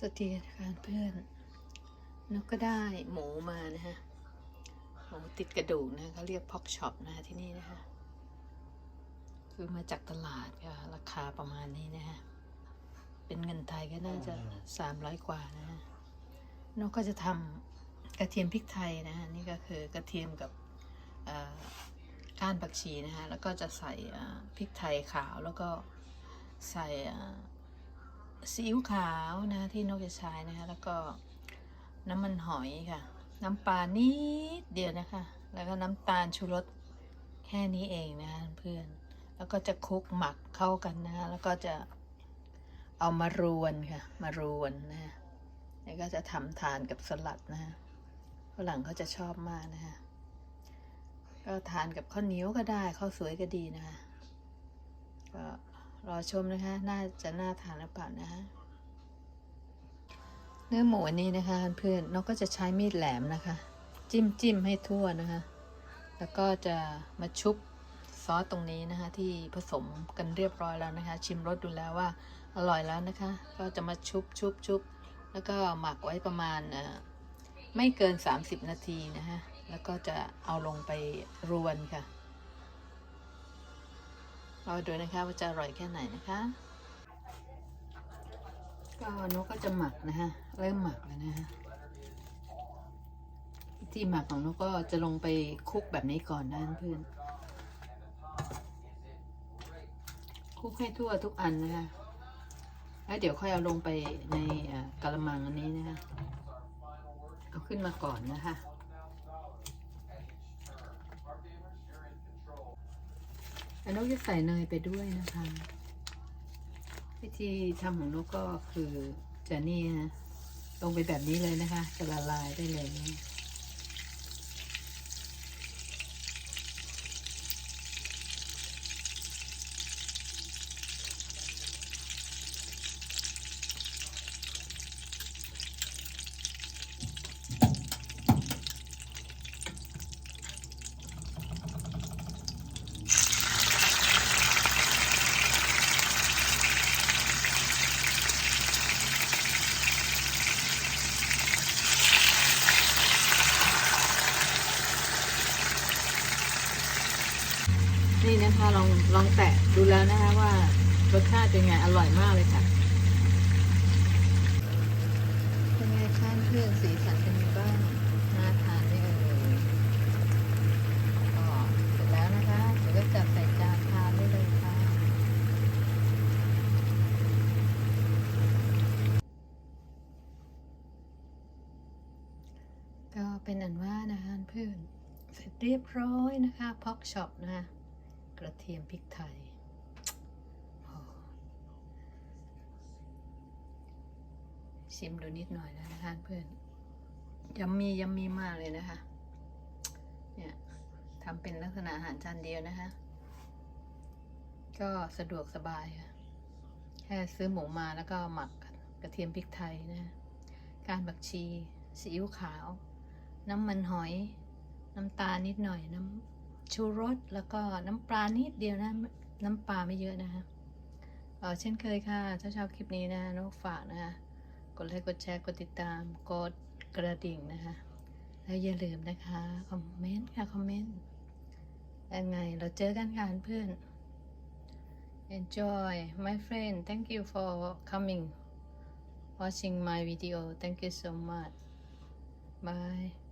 สวัสดีค่ะเพื่อนนกก็ได้หมูมานะฮะหมูติดกระดูกนะเขาเรียกพ็อกช็อปนะที่นี่นะคะคือมาจากตลาดค่ะราคาประมาณนี้นะฮะเป็นเงินไทยก็น่าจะสามร้อยกว่านะฮะนกก็จะทำกระเทียมพริกไทยนะฮะนี่ก็คือกระเทียมกับอ่อก้านผักชีนะฮะแล้วก็จะใส่พริกไทยขาวแล้วก็ใส่ ซีอิ๊วขาวนะที่นกจะใช้นะคะ แล้วก็น้ำมันหอยค่ะ น้ำปลานิดเดียวนะคะ แล้วก็น้ำตาลชูรสแค่นี้เองนะคะเพื่อน แล้วก็จะคลุกหมักเข้ากันนะคะแล้วก็จะเอามารวนค่ะ มารวนนะแล้วก็จะทำทานกับสลัดนะคะฝรั่งเขาจะชอบมากนะคะก็ทานกับข้าวเหนียวก็ได้ข้าวสวยก็ดีนะคะก็ รอชมนะคะ น่าจะน่าทานหรือเปล่านะเนื้อหมูอันนี้นะคะเพื่อนนกก็จะใช้มีดแหลมนะคะ จิ้มจิ้มให้ทั่วนะคะ แล้วก็จะมาชุบซอสตรงนี้นะคะที่ผสมกันเรียบร้อยแล้วนะคะ ชิมรสดูแล้วว่าอร่อยแล้วนะคะ ก็จะมาชุบชุบชุบแล้วก็หมักไว้ประมาณไม่เกิน 30 นาทีนะคะแล้วก็จะเอาลงไปรวนค่ะ รอดูนะคะว่าจะอร่อยแค่ไหนนะคะก็นกก็จะหมักนะคะเริ่มหมักแล้วนะคะที่หมักของนกก็จะลงไปคลุกแบบนี้ก่อนนะเพื่อนคลุกให้ทั่วทุกอันนะคะแล้วเดี๋ยวค่อยเอาลงไปในเอ่อกระมังอันนี้นะคะเอาขึ้นมาก่อนนะคะ อันนกจะใส่เนยไปด้วยนะคะ วิธีทำของนกก็คือจะนี่ฮะลงไปแบบนี้เลยนะคะ จะละลายได้เลยนะ นี่นะคะ ลองลองแตะดูแล้วนะคะว่ารสชาติเป็นไงอร่อยมากเลยค่ะเป็นไงคะเพื่อนสีสันเป็นไงบ้างน่าทานไหมเอ่ยก็เสร็จแล้วนะคะเดี๋ยวก็จัดใส่จานทานได้เลยค่ะก็เป็นอันว่านะคะเพื่อนเสร็จเรียบร้อยนะคะพ็อกช็อปนะคะ กระเทียมพริกไทยชิมดูนิดหน่อยแล้วนะคะเพื่อนยำมียำมีมากเลยนะคะ เนี่ยทำเป็นลักษณะอาหารจานเดียวนะคะ ก็สะดวกสบายค่ะแค่ซื้อหมูมาแล้วก็หมักกระเทียมพริกไทยนะ การบักชีซีอิ๊วขาว น้ำมันหอย น้ำตาลนิดหน่อยน้ำ ชูรสแล้วก็น้ำปลานิดเดียวนะ น้ำปลาไม่เยอะนะคะเออเช่นเคยค่ะถ้าชอบคลิปนี้นะนกฝากนะคะกดไลค์กดแชร์กดติดตามกดกระดิ่งนะคะแล้วอย่าลืมนะคะคอมเมนต์ค่ะคอมเมนต์ยังไงเราเจอกันค่ะเพื่อน enjoy my friend thank you for coming watching my video thank you so much bye